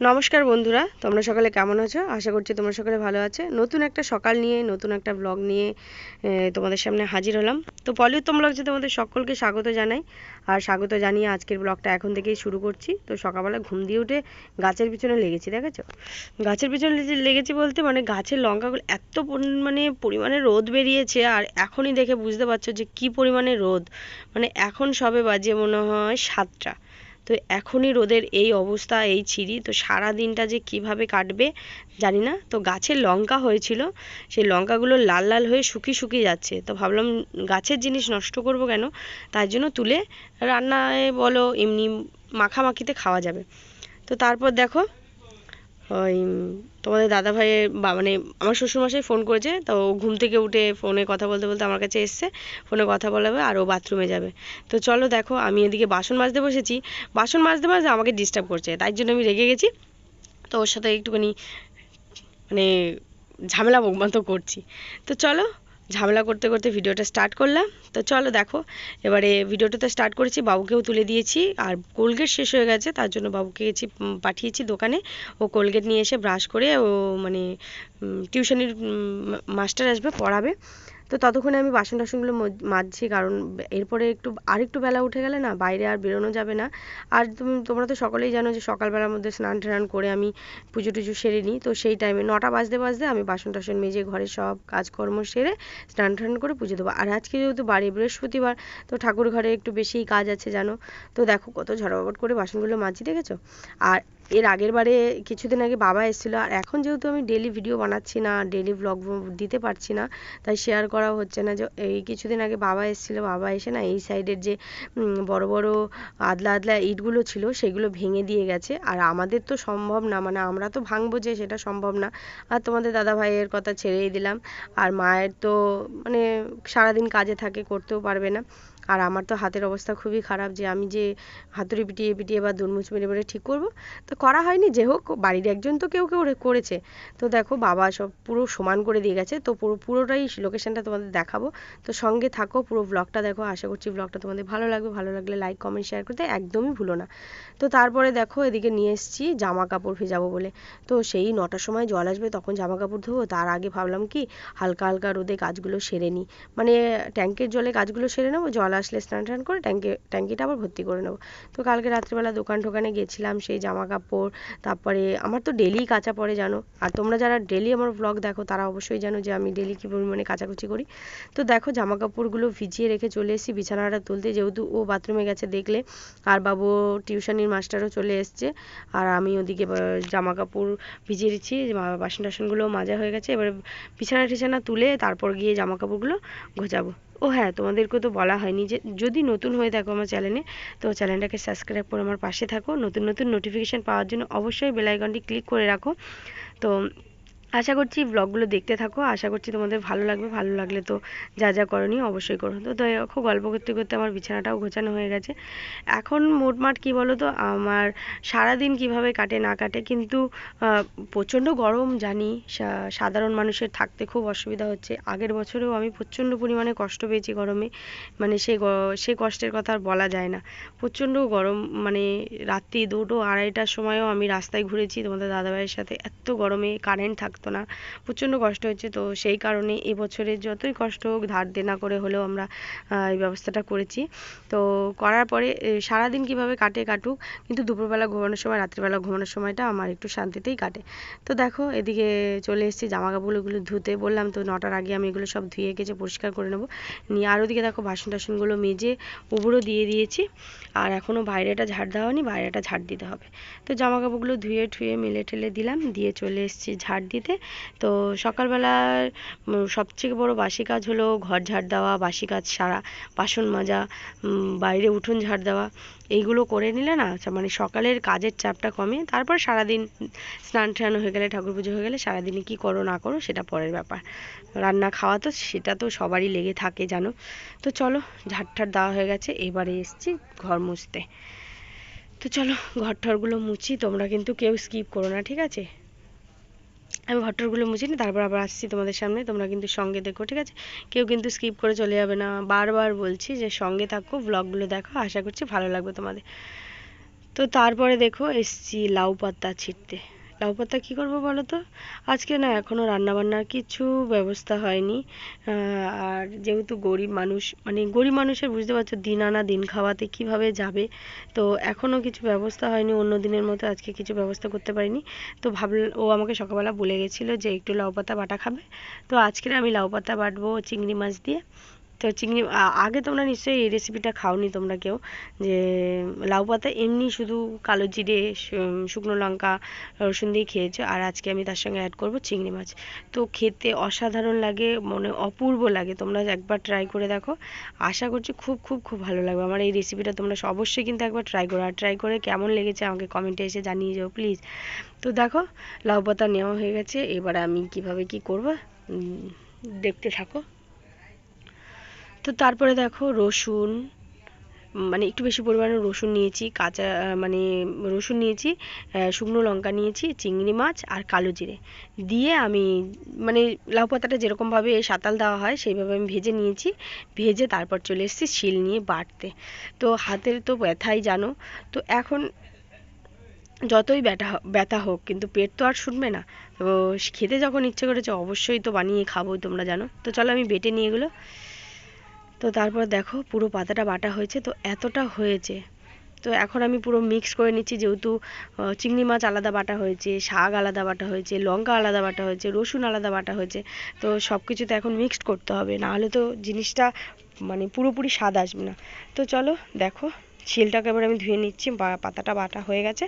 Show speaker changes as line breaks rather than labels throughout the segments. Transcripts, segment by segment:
নমস্কার বন্ধুরা, তোমরা সকালে কেমন আছো? আশা করছি তোমরা সকালে ভালো আছে। নতুন একটা সকাল নিয়ে, নতুন একটা ব্লগ নিয়ে তোমাদের সামনে হাজির হলাম। তো পলিউত্তম ব্লগছে তোমাদের সকলকে স্বাগত জানাই। আর স্বাগত জানিয়ে আজকের ব্লগটা এখন থেকেই শুরু করছি। তো সকালবেলা ঘুম দিয়ে উঠে গাছের পিছনে লেগেছি, দেখেছ? গাছের পিছনে লেগেছি বলতে মানে গাছের লঙ্কাগুলো এত মানে পরিমাণে রোদ বেরিয়েছে আর এখনই দেখে বুঝতে পারছ যে কি পরিমাণে রোদ। মানে এখন সবে বাজে মনে হয় সাতটা। তো এখনই রোদের এই অবস্থা, এই ছিরি তো সারা দিনটা যে কীভাবে কাটবে জানি না। তো গাছের লঙ্কা হয়েছিল, সেই লঙ্কাগুলো লাল লাল হয়ে শুকিয়ে শুকিয়ে যাচ্ছে। তো ভাবলাম গাছের জিনিস নষ্ট করব কেন? তার জন্য তুলে রান্নায় বলো, এমনি মাখামাখিতে খাওয়া যাবে। তো তারপর দেখো ওই, তোমাদের দাদা ভাইয়ের বা মানে আমার শ্বশুরমশাই ফোন করেছে, তো ও ঘুম থেকে উঠে ফোনে কথা বলতে বলতে আমার কাছে এসছে ফোনে কথা বলাবে আর ও বাথরুমে যাবে। তো চলো দেখো, আমি এদিকে বাসন মাজতে বসেছি। বাসন মাজতে মাজতে আমাকে ডিস্টার্ব করছে, তাই জন্য আমি রেগে গেছি। তো ওর সাথে একটুখানি মানে ঝামেলা তো করছি। তো চলো ঝামেলা করতে করতে ভিডিওটা স্টার্ট করলাম। তো চলো দেখো, এবারে ভিডিওটা তো স্টার্ট করেছি, বাবুকেও তুলে দিয়েছি, আর কোলগেট শেষ হয়ে গেছে, তার জন্য বাবুকে গেছি পাঠিয়েছি দোকানে। ও কোলগেট নিয়ে এসে ব্রাশ করে ও মানে টিউশনির মাস্টার আসবে, পড়াবে। তো ততক্ষণে আমি বাসন টাসনগুলো মাজছি, কারণ এরপরে একটু আর একটু বেলা উঠে গেলে না বাইরে আর বেরোনো যাবে না। আর তুমি, তোমরা তো সকলেই জানো যে সকালবেলার মধ্যে স্নান টান করে আমি পুজো টুজো সেরে নিই। তো সেই টাইমে নটা বাজতে বাজতে আমি বাসন টাসন মেজে ঘরের সব কাজকর্ম সেরে স্নান টান করে পুজো দেবো। আর আজকে যেহেতু বাড়ি বৃহস্পতিবার, তো ঠাকুর ঘরে একটু বেশিই কাজ আছে জানো? তো দেখো কত ঝড়বাবট করে বাসনগুলো মাজি দেখেছ? আর এর আগের বারে কিছুদিন আগে বাবা এসেছিল, আর এখন যেহেতু আমি ডেলি ভিডিও বানাচ্ছি না ডেলি ব্লগ দিতে পারছি না, তাই শেয়ার করা হচ্ছে না। যে, এই কিছুদিন আগে বাবা এসেছিল, বাবা এসে না এই সাইডের যে বড় বড় আদলা আদলা ইটগুলো ছিল, সেগুলো ভেঙে দিয়ে গেছে। আর আমাদের তো সম্ভব না মানে আমরা তো ভাঙবো যে, সেটা সম্ভব না। আর তোমাদের দাদা ভাইয়ের কথা ছেড়েই দিলাম। আর মায়ের তো মানে সারাদিন কাজে থাকে, করতেও পারবে না। আর আমার তো হাতের অবস্থা খুবই খারাপ যে আমি যে হাতুড়ি পিটিয়ে পিটিয়ে বা দুলমুচ মেরে মেরে ঠিক করব, তো করা হয়নি। যে হোক, বাড়ির একজন তো কেউ কেউ করেছে। তো দেখো, বাবা সব পুরো সমান করে দিয়ে গেছে। তো পুরো, পুরোটাই লোকেশানটা তোমাদের দেখাবো। তো সঙ্গে থাকো, পুরো ব্লগটা দেখো। আশা করছি ব্লগটা তোমাদের ভালো লাগবে। ভালো লাগলে লাইক কমেন্ট শেয়ার করতে একদমই ভুলো না। তো তারপরে দেখো, এদিকে নিয়ে এসেছি জামা কাপড় ভেজাবো বলে। তো সেই নটার সময় জল আসবে, তখন জামা কাপড় ধোবো। তার আগে ভাবলাম কি, হালকা হালকা রোদে কাজগুলো সেরে নিই। মানে ট্যাঙ্কের জলে কাজগুলো সেরে নেব, জল আসলে স্নান টান করে ট্যাঙ্কে, ট্যাঙ্কিটা আবার ভর্তি করে নেব। তো কালকে রাত্রিবেলা দোকান টোকানে গেছিলাম সেই জামা কাপড় তারপরে আমার তো ডেলি কাঁচা পড়ে জানো। আর তোমরা যারা ডেলি আমার ব্লগ দেখো, তারা অবশ্যই জানো যে আমি ডেলি কী পরিমাণে কাচাকুচি করি। তো দেখো জামা কাপড়গুলো ভিজিয়ে রেখে চলে এসেছি, বিছানাটা তুলতে। যেহেতু ও বাথরুমে গেছে দেখলে, আর বাবু টিউশনির মাস্টারও চলে এসছে। আর আমি ওদিকে জামা কাপড় ভিজিয়ে দিচ্ছি বাসন টাসনগুলো মাজা হয়ে গেছে। এবারে বিছানা টিছানা তুলে তারপর গিয়ে জামা কাপড়গুলো গোছাবো। ও হ্যাঁ তোমাদেরকে তো বলা হয়নি যে যদি নতুন হয়ে থাকো আমার চ্যানেলে তো চ্যানেলটাকে সাবস্ক্রাইব করে আমার পাশে থাকো। নতুন নতুন নোটিফিকেশান পাওয়ার জন্য অবশ্যই বেলাইকনটি ক্লিক করে রাখো। তো আশা করছি ব্লগগুলো দেখতে থাকো। আশা করছি তোমাদের ভালো লাগবে, ভালো লাগলে তো যা যা করণীয় অবশ্যই করো। তো দেখো গল্প করতে করতে আমার বিছানাটাও গোছানো হয়ে গেছে। এখন মোটমাট কি বলো তো আমার সারাদিন কীভাবে কাটে না কাটে, কিন্তু প্রচণ্ড গরম জানি। সাধারণ মানুষের থাকতে খুব অসুবিধা হচ্ছে। আগের বছরেও আমি প্রচণ্ড পরিমাণে কষ্ট পেয়েছি গরমে। মানে সেই সেই কষ্টের কথা আর বলা যায় না। প্রচণ্ড গরম মানে রাত্রি দুটো আড়াইটার সময়ও আমি রাস্তায় ঘুরেছি। তোমাদের দাদাভাইয়ের সাথে এত গরমে কারেন্ট থাকতো। থাকতো না। প্রচণ্ড কষ্ট হচ্ছে তো সেই কারণে এবছরে যতই কষ্ট হোক, ধার দেনা করে হলেও আমরা এই ব্যবস্থাটা করেছি। তো করার পরে সারাদিন কীভাবে কাটে কাটুক, কিন্তু দুপুরবেলা ঘুমানোর সময়, রাত্রিবেলা ঘুমানোর সময়টা আমার একটু শান্তিতেই কাটে। তো দেখো, এদিকে চলে এসেছি জামা কাপড়গুলো ধুতে। বললাম তো নটার আগে আমি এগুলো সব ধুয়ে গেছে পরিষ্কার করে নেব। নিয়ে আর ওদিকে দেখো বাসন টাসনগুলো মেজে উবুরও দিয়ে দিয়েছি। আর এখনও বাইরেটা ঝাড় দেওয়া হয়নি, বাইরেটা ঝাড় দিতে হবে। তো জামা কাপড়গুলো ধুয়ে ঠুয়ে মেলে ঠেলে দিলাম। দিয়ে চলে এসেছি ঝাড় দিতে। বাড়িতে তো সকালবেলার সবথেকে বড় বাসি কাজ হলো ঘর ঝাড় দেওয়া, বাসি কাজ সারা, বাসন মাজা বাইরে উঠোন ঝাড় দেওয়া। এইগুলো করে নিলে না মানে সকালের কাজের চাপটা কমে তারপর সারাদিন স্নান টান হয়ে গেলে, ঠাকুর পুজো হয়ে গেলে সারাদিনে কী করো না করো সেটা পরের ব্যাপার। রান্না খাওয়া তো, সেটা তো সবারই লেগে থাকে, জানো? তো চলো, ঝাড় ঠাড় দেওয়া হয়ে গেছে, এবারে এসছি ঘর মুছতে। তো চলো, ঘর ঠরগুলো মুছি, তোমরা কিন্তু কেউ স্কিপ করো না, ঠিক আছে? আমি ঘরটরগুলো মুছে নিই, তারপর আবার আসছি তোমাদের সামনে, তোমরা কিন্তু সঙ্গে দেখো, ঠিক আছে? কেউ কিন্তু স্কিপ করে চলে যাবে না। বারবার বলছি যে সঙ্গে থাকো ব্লগগুলো দেখো, আশা করছি ভালো লাগবে তোমাদের। তো তারপরে দেখো, এসছি লাউ পাতা ছিটতে। লাউ পাতা কী করব বলো তো? আজকে না এখনও রান্নাবান্নার কিছু ব্যবস্থা হয়নি। আর যেহেতু গরিব মানুষ মানে গরিব মানুষের বুঝতে পারছ দিন আনা দিন খাওয়াতে কীভাবে যাবে? তো এখনও কিছু ব্যবস্থা হয়নি, অন্য দিনের মতো আজকে কিছু ব্যবস্থা করতে পারিনি। তো ভাবল, ও আমাকে সকালবেলা বলে গেছিল যে একটু লাউ পাতা বাটা খাবে। তো আজকের আমি লাউ পাতা বাটবো, চিংড়ি মাছ দিয়ে। তো চিংড়ি আগে তোমরা নিশ্চয়ই এই রেসিপিটা খাওনি তোমরা কেউ, যে লাউ পাতা এমনি শুধু কালো জিরে শুকনো লঙ্কা, রসুন দিয়ে খেয়েছো, আর আজকে আমি তার সঙ্গে অ্যাড করব চিংড়ি মাছ। তো খেতে অসাধারণ লাগে, মনে অপূর্ব লাগে, তোমরা একবার ট্রাই করে দেখো। আশা করছি খুব খুব খুব ভালো লাগবে। আমার এই রেসিপিটা তোমরা অবশ্যই কিন্তু একবার ট্রাই করো, আর ট্রাই করে কেমন লেগেছে আমাকে কমেন্টে এসে জানিয়ে যাও প্লিজ তো দেখো, লাউ পাতা নেওয়া হয়ে গেছে, এবার আমি কীভাবে কি করব দেখতে থাকো। তো তারপরে দেখো রসুন মানে একটু বেশি পরিমাণে রসুন নিয়েছি, কাঁচা মানে রসুন নিয়েছি শুকনো লঙ্কা নিয়েছি, চিংড়ি মাছ আর কালো জিরে। দিয়ে আমি মানে লাউ পাতাটা যেরকমভাবে সাঁতাল দেওয়া হয় সেইভাবে আমি ভেজে নিয়েছি, ভেজে তারপর চলে এসেছি শিল নিয়ে বাটতে। তো হাতের তো ব্যথাই জানো, তো এখন যতই ব্যথা ব্যথা হোক, কিন্তু পেট তো আর শুনবে না। তো খেতে যখন ইচ্ছে করেছে অবশ্যই তো বানিয়ে খাবোই তোমরা জানো। তো চলো আমি বেটে নিয়ে এগুলো। তো তারপর দেখো পুরো পাতাটা বাটা হয়েছে, তো এতটা হয়েছে। তো এখন আমি পুরো মিক্স করে নিচ্ছি যেহেতু চিংড়ি মাছ আলাদা বাটা হয়েছে, শাক আলাদা বাটা হয়েছে, লঙ্কা আলাদা বাটা হয়েছে, রসুন আলাদা বাটা হয়েছে। তো সব কিছু তো এখন মিক্সড করতে হবে না হলে তো জিনিসটা মানে পুরোপুরি স্বাদ আসবে না। তো চলো দেখো, শিলটাকে এবার আমি ধুয়ে নিচ্ছি পাতাটা বাটা হয়ে গেছে।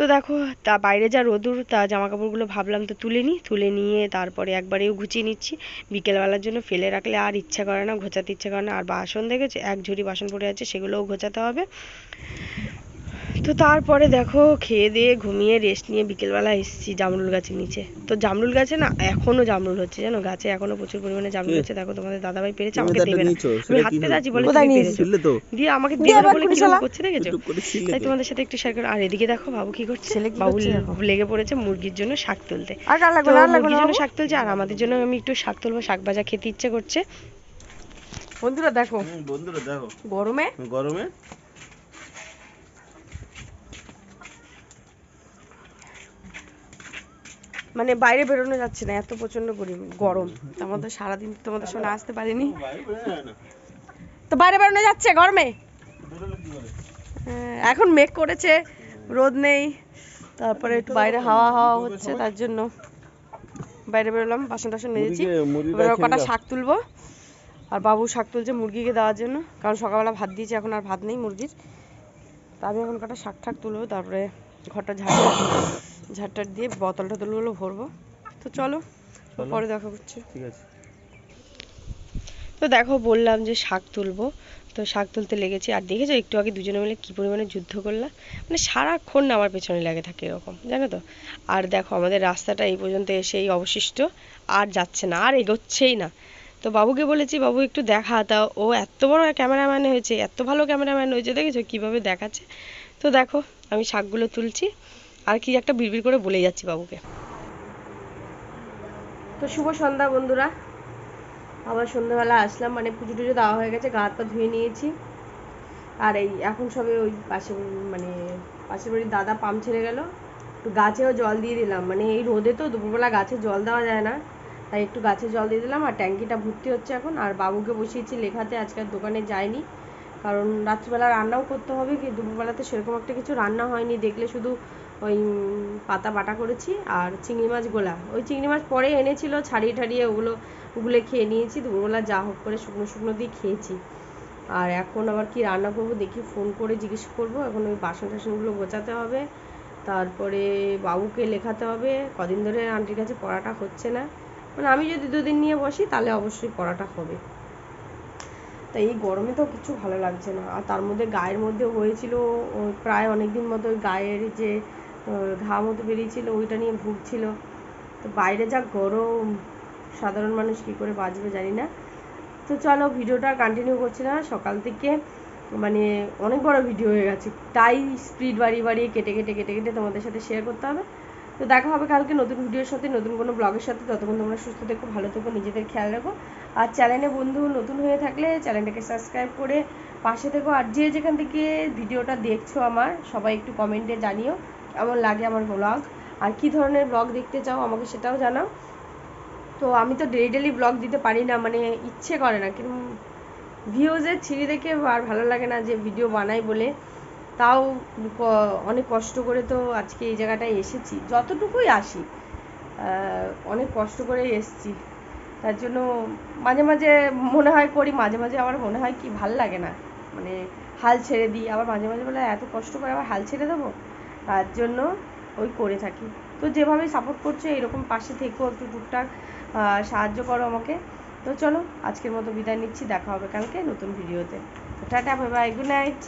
তো দেখো, তা বাইরে যা রোদুর, তা জামা কাপড়গুলো ভাবলাম তো তুলে নিই। তুলে নিয়ে তারপরে একবারেও গুছিয়ে নিচ্ছি। বিকেলবেলার জন্য ফেলে রাখলে আর ইচ্ছা করে না, ঘোচাতে ইচ্ছা করে না। আর বাসন দেখেছ? এক ঝুড়ি বাসন পড়ে আছে, সেগুলোও ঘোচাতে হবে। তো তারপরে দেখো খেয়ে দিয়ে ঘুমিয়ে রেস্ট নিয়ে বিকেলবেলা এসেছি জামরুল গাছের নিচে। তো জামরুল গাছে না এখনও জামরুল হচ্ছে জানো? গাছে এখনও প্রচুর পরিমাণে জামরুল হচ্ছে। দেখো তোমাদের দাদাভাই পেরেছে আমাকে দেবে না। আমি হাত পেতে আছি বলে তুমি পেরেছ।
তো।
দিয়ে আমাকে
দিয়ে
দেবে না বলে কীরকম করছে দেখেছ? তাই তোমাদের সাথে একটু শেয়ার করো। আর এদিকে দেখো বাবু কি করছে? বাবু লেগে পড়েছে মুরগির জন্য শাক তুলতে।
আর
তো মুরগির জন্য শাক তুলছে আর আমাদের জন্য আমি একটু শাক তুলবো শাক ভাজা খেতে ইচ্ছে করছে। বন্ধুরা দেখো।
বন্ধুরা দেখো।
গরমে?
গরমে?
মানে বাইরে বেরোনো যাচ্ছে না এত প্রচণ্ড গরম গরম। আমাদের সারাদিন তোমাদের সঙ্গে আসতে পারিনি। তো বাইরে বেরোনো যাচ্ছে গরমে? হ্যাঁ, এখন মেঘ করেছে রোদ নেই তারপরে একটু বাইরে হাওয়া হাওয়া হচ্ছে তার জন্য বাইরে বেরোলাম বাসন টাসন মেজেছি। এবার কটা শাক তুলবো আর বাবু শাক তুলছে মুরগিকে দেওয়ার জন্য কারণ সকালবেলা ভাত দিয়েছি এখন আর ভাত নেই মুরগির। তা আমি এখন কটা শাক ঠাক তুলবো তারপরে ঘরটা ঝাড় ঝাড়টার দিয়ে বোতল টতলগুলো ভরবো। তো চলো। পরে দেখা করছি
ঠিক আছে।
তো দেখো বললাম যে শাক তুলবো। তো শাক তুলতে লেগেছি। আর দেখেছ একটু আগে দুজনে মিলে কি পরিমাণে যুদ্ধ করলাম? মানে সারাক্ষণ আমার পেছনে লেগে থাকে এরকম জানো তো? আর দেখো আমাদের রাস্তাটা এই পর্যন্ত এসেই অবশিষ্ট। আর যাচ্ছে না আর এগোচ্ছেই না। তো বাবুকে বলেছি বাবু একটু দেখা। তা ও এত বড় ক্যামেরাম্যান হয়েছে এত ভালো ক্যামেরাম্যান হয়েছে দেখেছ কীভাবে দেখাচ্ছে? তো দেখো আমি শাকগুলো তুলছি। আর কি একটা বিড়বিড় করে বলে যাচ্ছি বাবুকে। তো শুভ সন্ধ্যা বন্ধুরা। আবার সন্ধ্যাবেলা আসলাম মানে পুজো টুজো দেওয়া হয়ে গেছে, গা হাত পা ধুয়ে নিয়েছি। আর এই এখন সবে ওই পাশে মানে পাশের বাড়ির দাদা পাম্প ছেড়ে গেল। একটু গাছেও জল দিয়ে দিলাম। মানে এই রোদে তো দুপুরবেলা গাছে জল দেওয়া যায় না। তাই একটু গাছে জল দিয়ে দিলাম আর ট্যাঙ্কিটা ভর্তি হচ্ছে এখন। আর বাবুকে বসিয়েছি লেখাতে, আজকে আর দোকানে যায়নি কারণ রাত্রিবেলা রান্নাও করতে হবে, কি দুপুরবেলাতে সেরকম একটা কিছু রান্না হয়নি। দেখলে শুধু ওই পাতা বাটা করেছি আর চিংড়ি মাছ গোলা। ওই চিংড়ি মাছ পরে এনেছিল, ছাড়িয়ে ঠাড়িয়ে ওগুলো ওগুলো খেয়ে নিয়েছি, দুপুরবেলা যা হোক করে শুকনো শুকনো দিয়ে খেয়েছি। আর এখন আবার কি রান্না করব দেখি, ফোন করে জিজ্ঞেস করব। এখন ওই বাসন টাসনগুলো গোছাতে হবে, তারপরে বাবুকে লেখাতে হবে। কদিন ধরে আন্টির কাছে পড়াটা হচ্ছে না। মানে আমি যদি দুদিন নিয়ে বসি, তাহলে অবশ্যই পড়াটা হবে। তাই এই গরমে তো কিছু ভালো লাগছে না। আর তার মধ্যে গায়ের মধ্যে হয়েছিল প্রায় অনেক দিন মতো গায়ের যে আহ, ঘা মতো বেরিয়েছিল ওইটা নিয়ে ভুগছিল। তো বাইরে যা গরম সাধারণ মানুষ কি করে বাঁচবে জানি না। তো চলো ভিডিওটা কন্টিনিউ করছি না সকাল থেকে মানে অনেক বড় ভিডিও হয়ে গেছে। তাই স্পিড বাড়িয়ে বাড়িয়ে কেটে কেটে কেটে কেটে তোমাদের সাথে শেয়ার করতে হবে। তো দেখা হবে কালকে নতুন ভিডিওর সাথে নতুন কোনো ব্লগের সাথে। ততক্ষণ তোমরা সুস্থ থেকো ভালো থেকো নিজেদের খেয়াল রাখো। আর চ্যানেলে বন্ধু নতুন হয়ে থাকলে চ্যানেলটাকে সাবস্ক্রাইব করে পাশে থেকো। আর যে যেখান থেকে ভিডিওটা দেখছ আমার সবাই একটু কমেন্টে জানিও। কেমন লাগে আমার ব্লগ আর কি ধরনের ব্লগ দেখতে চাও আমাকে সেটাও জানাও। তো আমি তো ডেলি ডেলি ব্লগ দিতে পারি না মানে ইচ্ছে করে না। কিন্তু ভিউজের ছিঁড়ি দেখে আর ভালো লাগে না যে ভিডিও বানাই বলে। তাও অনেক কষ্ট করে তো আজকে এই জায়গাটায় এসেছি। যতটুকুই আসি অনেক কষ্ট করে এসেছি। তার জন্য মাঝে মাঝে মনে হয় করি, মাঝে মাঝে আমার মনে হয় কি ভালো লাগে না। মানে হাল ছেড়ে দিই। আবার মাঝে মাঝে বলে, এত কষ্ট করে আবার হাল ছেড়ে দেবো? তার জন্য ওই করে থাকি। তো যেভাবে সাপোর্ট করছ, এরকম পাশে থেকেও একটু টুকটাক সাহায্য করো আমাকে। তো চলো, আজকের মতো বিদায় নিচ্ছি, দেখা হবে কালকে নতুন ভিডিওতে tata bye bye good night